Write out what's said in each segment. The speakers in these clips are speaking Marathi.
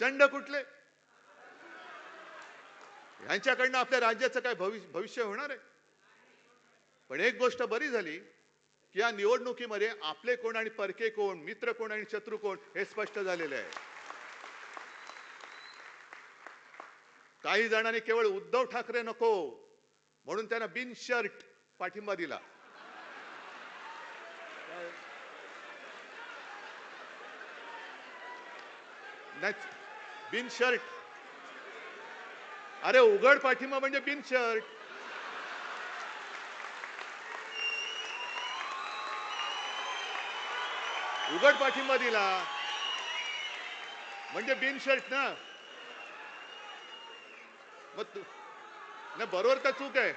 चंड कुठले? यांच्याकडनं आपल्या राज्याचं काय भविष्य भविष्य होणार आहे? पण एक गोष्ट बरी झाली की या निवडणुकीमध्ये आपले कोण आणि परके कोण मित्र कोण आणि शत्रू कोण हे स्पष्ट झालेले आहे. काही जणांनी केवळ उद्धव ठाकरे नको म्हणून त्यांना बिन शर्ट पाठिंबा दिला. नाही, बिन शर्ट. अरे उघड पाठिंबा म्हणजे बिन शर्ट. उघड पाठिंबा दिला म्हणजे बिन शर्ट ना. मग तू नाही बरोबर का चूक आहे.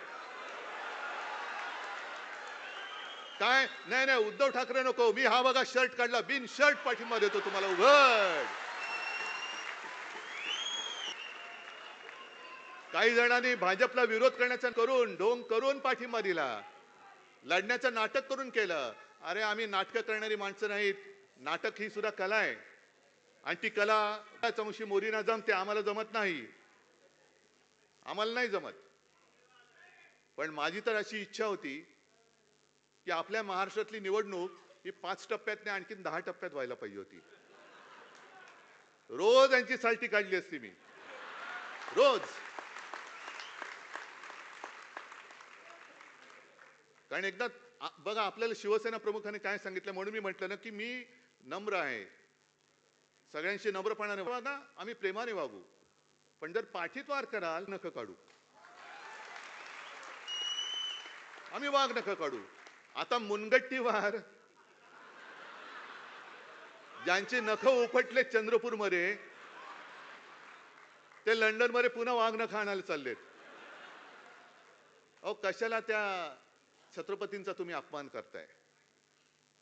काय? नाही नाही उद्धव ठाकरे नको. मी हा बघा शर्ट काढला. बिन शर्ट पाठिंबा देतो तुम्हाला. उघड. काही जणांनी भाजपला विरोध करण्याचा करून ढोंग करून पाठिंबा दिला. लढण्याचं नाटक करून केलं. अरे आम्ही नाटकं करणारी माणसं नाहीत. नाटक ही सुद्धा कला आहे. आणि ती कला चौशी मोरीना जमते आम्हाला जमत नाही. आम्हाला नाही जमत. पण माझी तर अशी इच्छा होती की आपल्या महाराष्ट्रातली निवडणूक ही पाच टप्प्यात नाही आणखीन दहा टप्प्यात व्हायला पाहिजे होती. रोज यांची साल्टी काढली असती मी. रोज. कारण एकदा बघा आपल्याला शिवसेना प्रमुखाने काय सांगितलं म्हणून मी म्हटलं ना की मी नम्र आहे. सगळ्यांशी नम्रपणाने वागा आम्ही प्रेमाने वागू. पण जर पाठीत वार कराल नख काढू. आम्ही वाघ नख काढू. आता मुनगट्टी वार. ज्यांचे नख उपटले चंद्रपूरमध्ये ते लंडनमध्ये पुन्हा वाघ नख आणायला चाललेत. अहो कशाला त्या छत्रपतींचा तुम्ही अपमान करताय.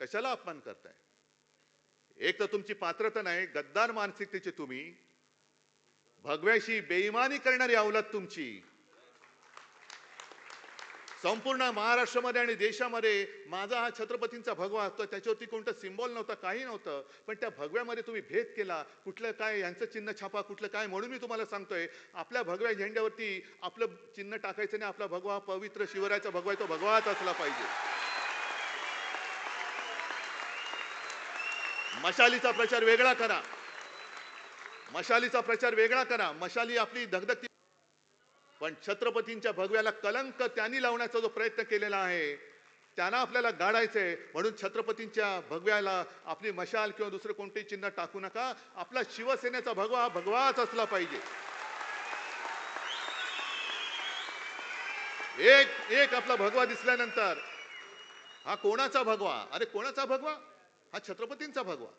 कशाला अपमान करताय? एक तर तुमची पात्रता नाही गद्दार मानसिकतेची तुम्ही. भगव्याशी बेईमानी करणारी अवलाद तुमची. संपूर्ण महाराष्ट्रामध्ये आणि देशामध्ये माझा हा छत्रपतींचा भगवा असतो. त्याच्यावरती कोणतं सिम्बॉल नव्हतं काही नव्हतं. पण त्या भगव्यामध्ये तुम्ही भेद केला. कुठलं काय यांचं चिन्ह छापा कुठलं काय म्हणून मी तुम्हाला सांगतोय. आपल्या भगव्या झेंड्यावरती आपलं चिन्ह टाकायचं नाही. आपला भगवा पवित्र शिवरायाचा भगवा तो भगवाच असला पाहिजे. मशालीचा प्रचार वेगळा करा. मशालीचा प्रचार वेगळा करा. मशाली आपली धगधगती पण छत्रपतींच्या भगव्याला कलंक त्यांनी लावण्याचा जो प्रयत्न केलेला आहे त्यांना आपल्याला गाडायचंय म्हणून छत्रपतींच्या भगव्याला आपली मशाल किंवा दुसरं कोणतेही चिन्ह टाकू नका. आपला शिवसेनेचा भगवा हा भगवाच असला पाहिजे. एक एक आपला भगवा दिसल्यानंतर हा कोणाचा भगवा? अरे कोणाचा भगवा? हा छत्रपतींचा भगवा.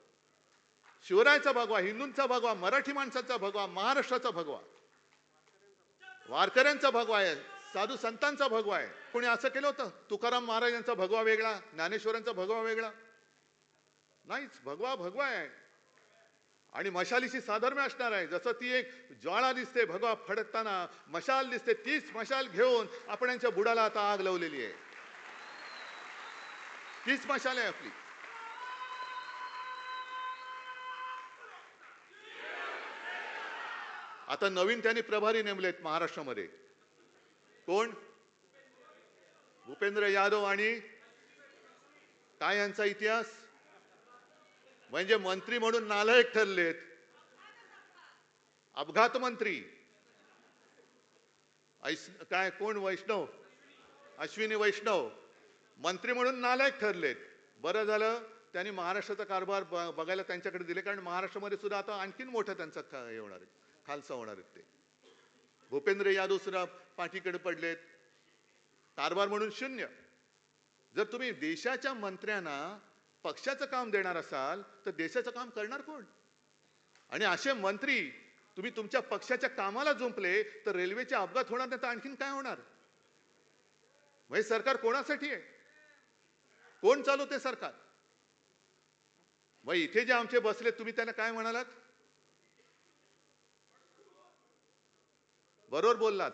शिवरायचा भगवा हिंदूंचा भगवा मराठी माणसाचा भगवा महाराष्ट्राचा भगवा. वारकऱ्यांचा भगवा आहे साधू संतांचा भगवा आहे. कोणी असं केलं होतं? तुकाराम महाराजांचा भगवा वेगळा ज्ञानेश्वरांचा भगवा वेगळा? नाहीच भगवा भगवा आहे. आणि मशालीशी साधर्म्य असणार आहे. जसं ती एक ज्वाळा दिसते भगवा फडकताना मशाल दिसते तीच मशाल घेऊन आपण यांच्या बुडाला आता आग लावलेली आहे. तीच मशाल आहे आपली. आता नवीन त्यांनी प्रभारी नेमलेत महाराष्ट्रामध्ये. कोण? भूपेंद्र यादव आणि काय यांचा इतिहास? म्हणजे मंत्री म्हणून नालायक ठरलेत. अपघात मंत्री. काय कोण? वैष्णव. अश्विनी वैष्णव. मंत्री म्हणून नालायक ठरलेत. बरं झालं त्यांनी महाराष्ट्राचा कारभार ब- बघायला त्यांच्याकडे दिले कारण महाराष्ट्रामध्ये सुद्धा आता आणखीन मोठं त्यांचं हे होणार आहे. खालसा होणार आहेत ते. भूपेंद्र यादव सुद्धा पाठीकडे पडलेत. कारभार म्हणून शून्य. जर तुम्ही देशाच्या मंत्र्यांना पक्षाचं काम देणार असाल तर देशाचं काम करणार कोण? आणि असे मंत्री तुम्ही तुमच्या पक्षाच्या कामाला जुंपले तर रेल्वेचे अपघात होणार नाही तर आणखीन काय होणार? मग हे सरकार कोणासाठी आहे? कोण चालवते सरकार? मग इथे जे आमचे बसले तुम्ही त्यांना काय म्हणालात? बरोबर बोललात.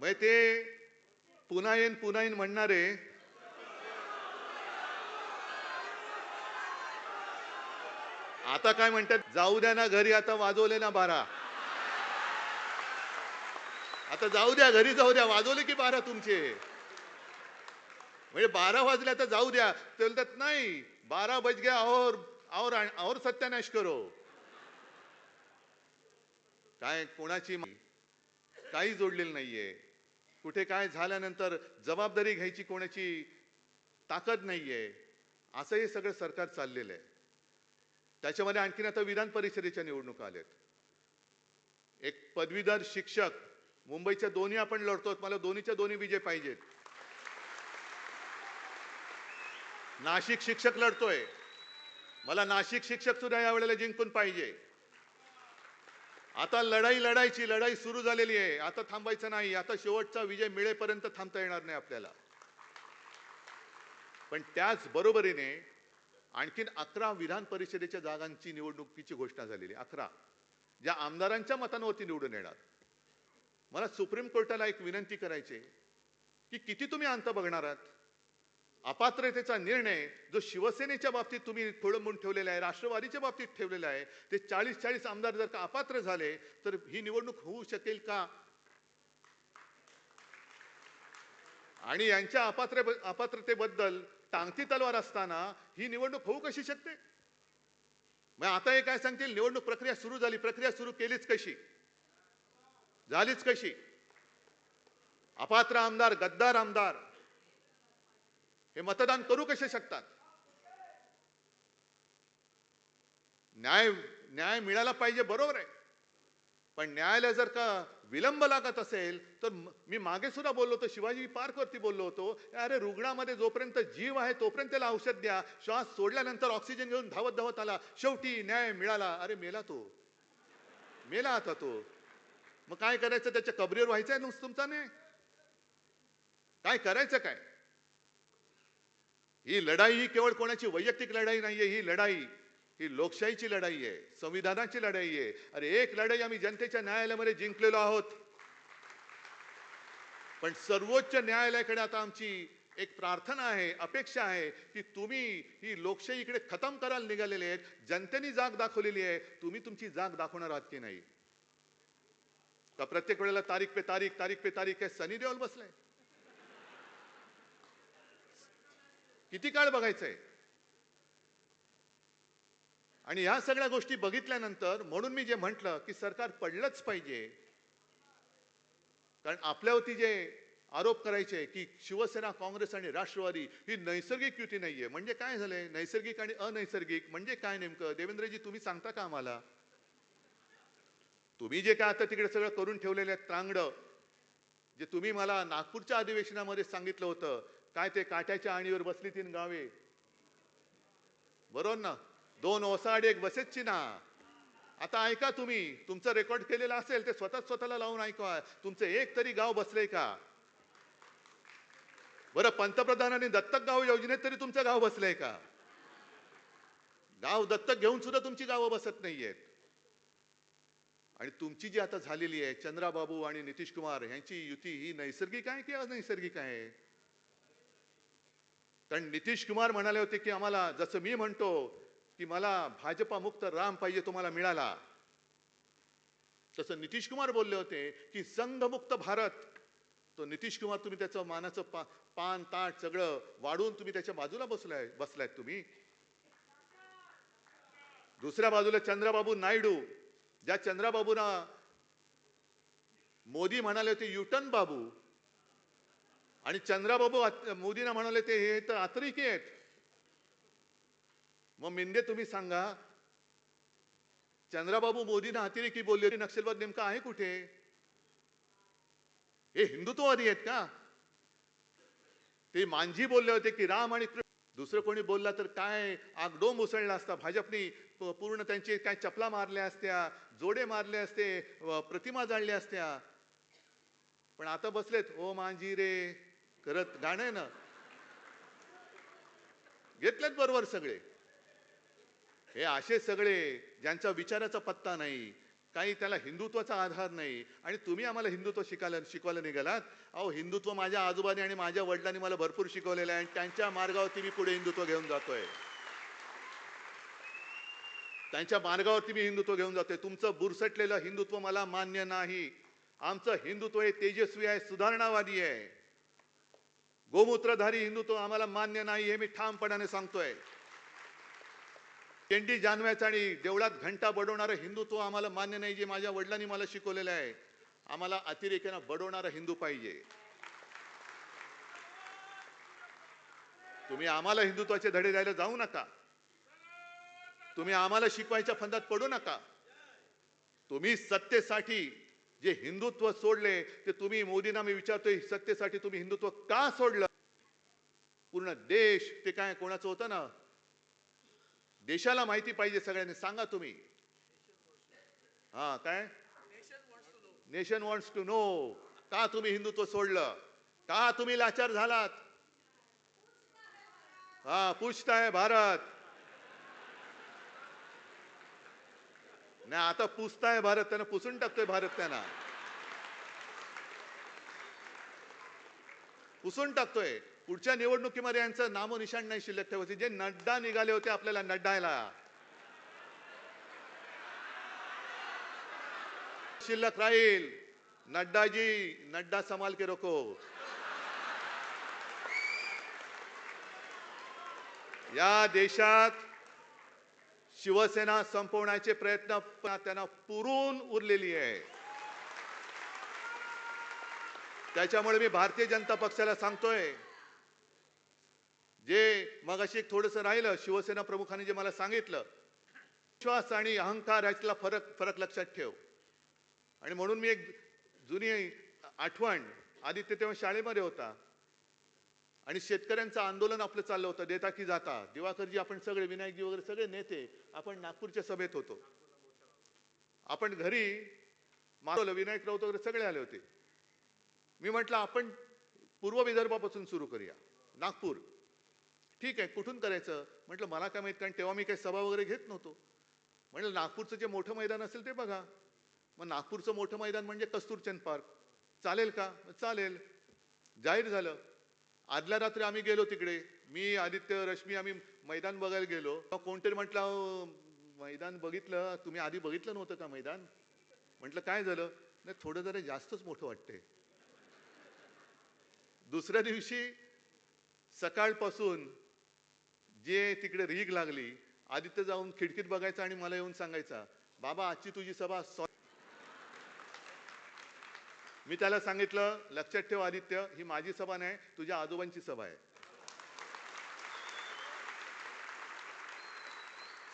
मग ते पुन्हा येईन पुन्हा येईन म्हणणारे. आता आता काय म्हणतात? जाऊ द्या ना घरी आता वाजवले ना बारा. आता जाऊ द्या घरी जाऊ द्या. वाजवले की बारा तुमचे? म्हणजे बारा वाजले आता जाऊ द्या. ते बोलतात नाही. बारा बज गया और और और सत्यानाश करो. काय कोणाची काही जोडलेलं नाहीये. कुठे काय झाल्यानंतर जबाबदारी घ्यायची कोणाची ताकद नाहीये. असं हे सगळं सरकार चाललेलं आहे त्याच्यामध्ये आणखीन आता विधान परिषदेच्या निवडणुका आल्यात. एक पदवीधर शिक्षक मुंबईच्या दोन्ही आपण लढतो मला दोन्हीच्या दोन्ही विजय पाहिजेत. नाशिक शिक्षक लढतोय. मला नाशिक शिक्षक सुद्धा यावेळेला जिंकून पाहिजे. आता लढाई लढायची लढाई सुरू झालेली आहे. आता थांबायचं नाही. आता शेवटचा विजय मिळेपर्यंत थांबता येणार नाही आपल्याला. पण त्याच बरोबरीने आणखीन अकरा विधान परिषदेच्या जागांची निवडणुकीची घोषणा झालेली. अकरा. ज्या आमदारांच्या मतांवरती निवडून येणार. मला सुप्रीम कोर्टाला एक विनंती करायची की किती तुम्ही अंत बघणार आहात? अपात्रतेचा निर्णय जो शिवसेनेच्या बाबतीत तुम्ही खोळंबून ठेवलेला आहे राष्ट्रवादीच्या बाबतीत ठेवलेला आहे ते चाळीस चाळीस आमदार जर का अपात्र झाले तर ही निवडणूक होऊ शकेल का? आणि यांच्या अपात्र अपात्रतेबद्दल टांगती तलवार असताना ही निवडणूक होऊ कशी शकते? मग आता हे काय सांगतील? निवडणूक प्रक्रिया सुरू झाली. प्रक्रिया सुरू केलीच कशी? झालीच कशी? अपात्र आमदार गद्दार आमदार हे मतदान करू कसे शकतात? न्याय न्याय मिळाला पाहिजे बरोबर आहे. पण न्यायालय जर का विलंब लागत असेल तर मी मागे सुद्धा बोललो होतो शिवाजी पार्क वरती बोललो होतो अरे रुग्णामध्ये जोपर्यंत जीव आहे तोपर्यंत त्याला औषध द्या. श्वास सोडल्यानंतर ऑक्सिजन घेऊन धावत धावत आला. शेवटी न्याय मिळाला. अरे मेला तो. मेला आता तो. मग काय करायचं? त्याच्या कबरीवर व्हायचं आहे नुसतं तुमचा नाही काय करायचं काय? ही लढाई ही केवळ कोणाची वैयक्तिक लढाई नाहीये ही लढाई ही लोकशाहीची लढाई आहे संविधानाची लढाई आहे. अरे एक लढाई आम्ही जनतेच्या न्यायालयामध्ये जिंकलेलो आहोत. पण सर्वोच्च न्यायालयाकडे आता आमची एक प्रार्थना आहे अपेक्षा आहे की तुम्ही ही लोकशाही इकडे खतम करायला निघालेले आहेत जनतेने जाग दाखवलेली आहे तुम्ही तुमची जाग दाखवणार आहात की नाही? का प्रत्येक वेळेला तारीख पे तारीख तारीख पे तारीख आहे सनी देओल बसलाय? किती काळ बघायचंय? आणि ह्या सगळ्या गोष्टी बघितल्यानंतर म्हणून मी जे म्हटलं की सरकार पडलंच पाहिजे. कारण आपल्यावरती जे आरोप करायचे की शिवसेना काँग्रेस आणि राष्ट्रवादी ही नैसर्गिक युती नाहीये. म्हणजे काय झालंय? नैसर्गिक आणि अनैसर्गिक म्हणजे काय नेमकं? देवेंद्रजी तुम्ही सांगता का आम्हाला? तुम्ही जे काय आता तिकडे सगळं करून ठेवलेलं आहे त्रांगड जे तुम्ही मला नागपूरच्या अधिवेशनामध्ये सांगितलं होतं काय ते काट्याच्या आणीवर बसली तीन गावे? बरोबर ना? दोन ओसाड एक बसेसची ना आता ऐका तुम्ही तुमचं रेकॉर्ड केलेलं असेल ते स्वतः स्वतःला लावून ऐका. तुमचं एक तरी गाव बसले का? बरं पंतप्रधानांनी दत्तक गाव योजनेत तरी तुमचं गाव बसलंय का? गाव दत्तक घेऊन सुद्धा तुमची गावं बसत नाहीयेत. आणि तुमची जी आता झालेली आहे चंद्राबाबू आणि नितीश कुमार यांची युती ही नैसर्गिक आहे की अनैसर्गिक आहे? कारण नितीश कुमार म्हणाले होते की आम्हाला जसं मी म्हणतो की मला भाजपा मुक्त राम पाहिजे तुम्हाला मिळाला. तसं नितीश कुमार बोलले होते की संघमुक्त भारत. तो नितीश कुमार तुम्ही त्याचं मानाचं पा, पान ताट सगळं वाढून तुम्ही त्याच्या बाजूला बसलाय बसलायत तुम्ही. दुसऱ्या बाजूला चंद्रबाबू नायडू. ज्या चंद्रबाबूना मोदी म्हणाले होते युटन बाबू. आणि चंद्राबाबू मोदींना म्हणाले ते हे तर अतिरेकी आहेत. मग मिंदे तुम्ही सांगा चंद्राबाबू मोदींना अतिरेकी बोलले नक्षलवाद नेमका आहे कुठे? हे हिंदुत्ववादी आहेत का? ते मांझी बोलले होते की राम आणि दुसरं कोणी बोलला तर काय आगडोम उसळला असता? भाजपनी पूर्ण त्यांचे काय चपला मारल्या असत्या जोडे मारले असते प्रतिमा जाळल्या असत्या. पण आता बसलेत ओ मांजी रे करत गाणं आहे ना. घेतलेत बरोबर सगळे. हे असे सगळे ज्यांचा विचाराचा पत्ता नाही काही त्याला हिंदुत्वाचा आधार नाही आणि तुम्ही आम्हाला हिंदुत्व शिकायला शिकवायला निघालात. अहो हिंदुत्व माझ्या आजोबाने आणि माझ्या वडिलांनी मला भरपूर शिकवलेलं आहे आणि त्यांच्या मार्गावरती मी पुढे हिंदुत्व घेऊन जातोय. त्यांच्या मार्गावरती मी हिंदुत्व घेऊन जातोय. तुमचं बुरसटलेलं हिंदुत्व मला मान्य नाही. आमचं हिंदुत्व हे तेजस्वी आहे सुधारणावादी आहे. गोमूत्रधारी हिंदुत्व आम्हाला मान्य नाही हे मी ठामपणाने सांगतोय. चेंडी जानव्याचं आणि देवळात घंटा बडवणारं हिंदुत्व आम्हाला मान्य नाही जे माझ्या वडिलांनी मला शिकवलेलं आहे. आम्हाला अतिरेक्यानं बडवणारा हिंदू पाहिजे. तुम्ही आम्हाला हिंदुत्वाचे धडे द्यायला जाऊ नका. तुम्ही आम्हाला शिकवायच्या फंदात पडू नका. तुम्ही सत्तेसाठी जे हिंदुत्व सोडले ते तुम्ही मोदींना मी विचारतोय सत्तेसाठी तुम्ही हिंदुत्व का सोडलं? पूर्ण देश ते काय कोणाचं होतं ना? देशाला माहिती पाहिजे सगळ्यांनी सांगा तुम्ही. हा काय? नेशन वॉन्ट्स टू नो का तुम्ही हिंदुत्व सोडलं? का तुम्ही लाचार झालात? हा पूछताय भारत. नाही आता पुसताय भारत त्यांना पुसून टाकतोय भारत त्यांना. पुसून टाकतोय. पुढच्या निवडणुकीमध्ये यांचं नामोनिशाण नाही शिल्लक ठेवायचे. जे नड्डा निघाले होते आपल्याला नड्डायला. शिल्लक राहील. नड्डाजी नड्डा संभाल के रोको. या देशात शिवसेना संपवण्याचे प्रयत्न त्यांना पुरून उरलेली आहे. त्याच्यामुळे मी भारतीय जनता पक्षाला सांगतोय जे मगाशी एक थोडंसं राहिलं शिवसेना प्रमुखांनी जे मला सांगितलं विश्वास आणि अहंकार यातला फरक फरक लक्षात ठेव. आणि म्हणून मी एक जुनी आठवण आदित्य तेव्हा शाळेमध्ये होता. आणि शेतकऱ्यांचं आंदोलन आपलं चाललं होतं देता की जाता. दिवाकरजी आपण सगळे विनायकजी वगैरे सगळे नेते आपण नागपूरच्या सभेत होतो. आपण घरी मारवलं विनायक राऊत वगैरे सगळे आले होते. मी म्हटलं आपण पूर्व विदर्भापासून सुरू करूया. नागपूर. ठीक आहे कुठून करायचं? म्हटलं मला काय माहीत कारण तेव्हा मी काही सभा वगैरे घेत नव्हतो. म्हटलं नागपूरचं जे मोठं मैदान असेल ते बघा. मग नागपूरचं मोठं मैदान म्हणजे कस्तुरचंद पार्क. चालेल का? चालेल. जाहीर झालं. आदल्या रात्री आम्ही गेलो तिकडे. मी आदित्य रश्मी आम्ही मैदान बघायला गेलो. कोणतरी म्हटलं मैदान बघितलं? तुम्ही आधी बघितलं नव्हतं का मैदान? म्हटलं काय झालं? नाही थोडं जरा जास्तच मोठं वाटते दुसऱ्या दिवशी सकाळपासून जे तिकडे रीग लागली आदित्य जाऊन खिडकीत बघायचा आणि मला येऊन सांगायचा बाबा आजची तुझी सभा सॉ-" मी त्याला सांगितलं लक्षात ठेव आदित्य ही माझी सभा नाही तुझ्या आजोबांची सभा आहे.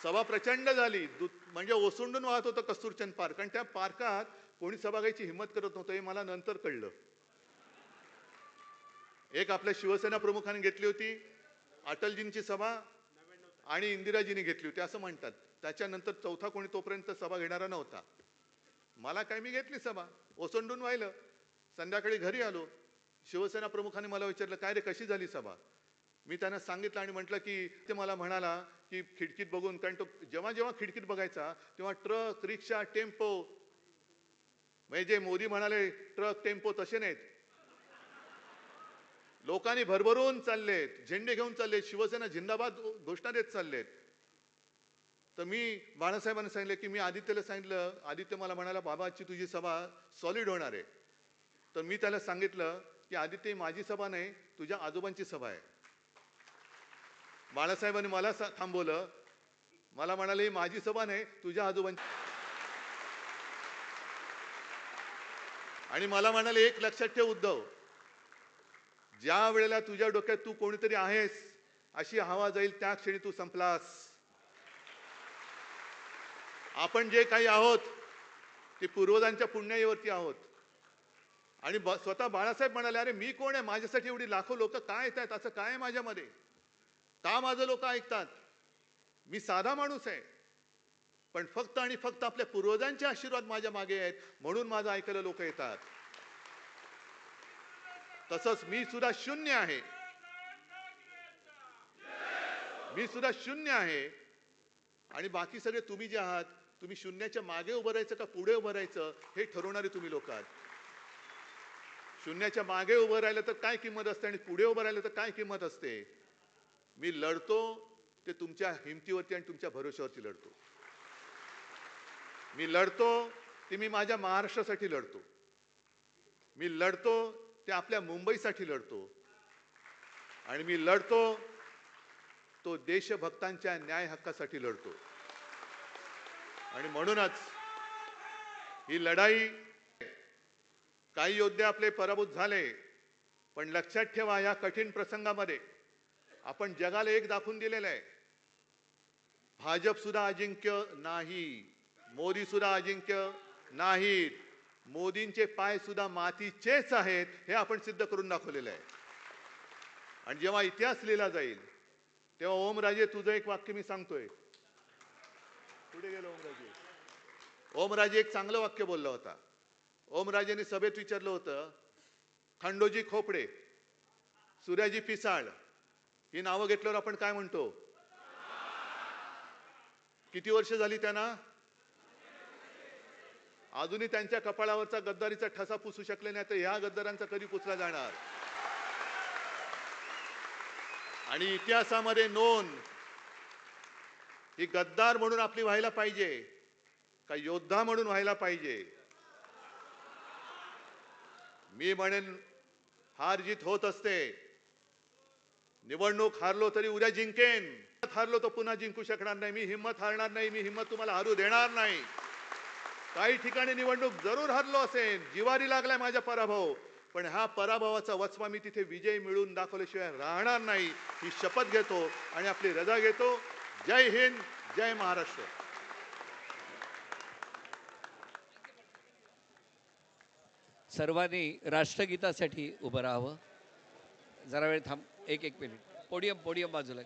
सभा प्रचंड झाली. म्हणजे ओसंडून वाहत होतं कस्तुरचंद पार्क. कारण त्या पार्कात कोणी सभा घ्यायची हिंमत करत नव्हतं हे मला नंतर कळलं. एक आपल्या शिवसेना प्रमुखाने घेतली होती अटलजींची सभा आणि इंदिराजींनी घेतली होती असं म्हणतात. त्याच्यानंतर चौथा कोणी तोपर्यंत सभा घेणारा नव्हता. मला काय मी घेतली सभा? ओसंडून व्हायलं संध्याकाळी घरी आलो. शिवसेना प्रमुखाने मला विचारलं काय रे कशी झाली सभा? मी त्यांना सांगितलं आणि म्हटलं की ते मला म्हणाला की खिडकीत बघून कारण तो जेव्हा जेव्हा खिडकीत बघायचा तेव्हा ट्रक रिक्षा टेम्पो म्हणजे जे मोदी म्हणाले ट्रक टेम्पो तसे नाहीत. लोकांनी भरभरून चाललेत झेंडे घेऊन चाललेत शिवसेना झिंदाबाद घोषणा देत चाललेत. तर मी बाळासाहेबांना सांगितलं की मी आदित्यला सांगितलं आदित्य मला म्हणाला बाबाची तुझी सभा सॉलिड होणार आहे. तर मी त्याला सांगितलं की आदित्य माझी सभा नाही तुझ्या आजोबांची सभा आहे. बाळासाहेबांनी मला सा- थांबवलं. मला म्हणाले ही माझी सभा नाही तुझ्या आजोबांची आणि मला म्हणाले एक लक्षात ठेव उद्धव ज्या वेळेला तुझ्या डोक्यात तू कोणीतरी आहेस अशी हवा जाईल त्या क्षणी तू संपलास. आपण जे काही आहोत ते पूर्वजांच्या पुण्याईवरती आहोत. आणि ब- स्वतः बाळासाहेब म्हणाले अरे मी कोण आहे? माझ्यासाठी एवढी लाखो लोक काय येत आहेत? असं काय आहे माझ्यामध्ये? का माझं लोक ऐकतात? मी साधा माणूस आहे. पण फक्त आणि फक्त आपल्या पूर्वजांचे आशीर्वाद माझ्या मागे आहेत म्हणून माझं ऐकायला लोक येतात. तसंच मी सुद्धा शून्य आहे. मी सुद्धा शून्य आहे. आणि बाकी सगळे तुम्ही जे आहात तुम्ही शून्याच्या मागे उभं राहायचं का पुढे उभं राहायचं हे ठरवणारे तुम्ही लोक आहात शून्याच्या मागे उभं राहिलं तर काय किंमत असते आणि पुढे उभं राहिलं तर काय किंमत असते? मी लढतो ते तुमच्या हिमतीवरती आणि तुमच्या भरोश्यावरती लढतो. मी लढतो ते मी माझ्या महाराष्ट्रासाठी लढतो. मी लढतो ते आपल्या मुंबईसाठी लढतो. आणि मी लढतो तो देशभक्तांच्या न्याय हक्कासाठी लढतो. आणि म्हणूनच ही लढाई काही योद्धे आपले पराभूत झाले पण लक्षात ठेवा या कठीण प्रसंगामध्ये आपण जगाला एक दाखवून दिलेलं आहे. भाजप सुद्धा अजिंक्य नाही मोदी सुद्धा अजिंक्य नाहीत मोदींचे पाय सुद्धा मातीचेच आहेत हे आपण सिद्ध करून दाखवलेलं आहे. आणि जेव्हा इतिहास लिहिला जाईल तेव्हा ओमराजे तुझं एक वाक्य मी सांगतोय कुठे गेलो ओमराजे. ओमराजे एक चांगलं वाक्य बोलला होता. ओमराजेने सभेत विचारलं होतं खंडोजी खोपडे सूर्याजी पिसाळ ही नावं घेतल्यावर आपण काय म्हणतो? किती वर्ष झाली त्यांना? अजूनही त्यांच्या कपाळावरचा गद्दारीचा ठसा पुसू शकले नाही तर ह्या गद्दारांचा कधी पुसला जाणार? आणि इतिहासामध्ये नोंद ही गद्दार म्हणून आपली व्हायला पाहिजे का योद्धा म्हणून व्हायला पाहिजे? मी म्हणेन हार जीत होत असते. निवडणूक हारलो तरी उद्या जिंकेन. हारलो तर पुन्हा जिंकू शकणार नाही. मी हिंमत हारणार नाही. मी हिंमत तुम्हाला हारू देणार नाही. काही ठिकाणी निवडणूक जरूर हरलो असेल. जिवारी लागलाय माझा पराभव. पण हा पराभवाचा वचवा मी तिथे विजय मिळून दाखवल्याशिवाय राहणार नाही. ही शपथ घेतो आणि आपली रजा घेतो. जय हिंद जय महाराष्ट्र. सर्वांनी राष्ट्रगीतासाठी उभं राहावं. जरा वेळ थांब एक एक मिनिट. पोडियम पोडियम बाजूला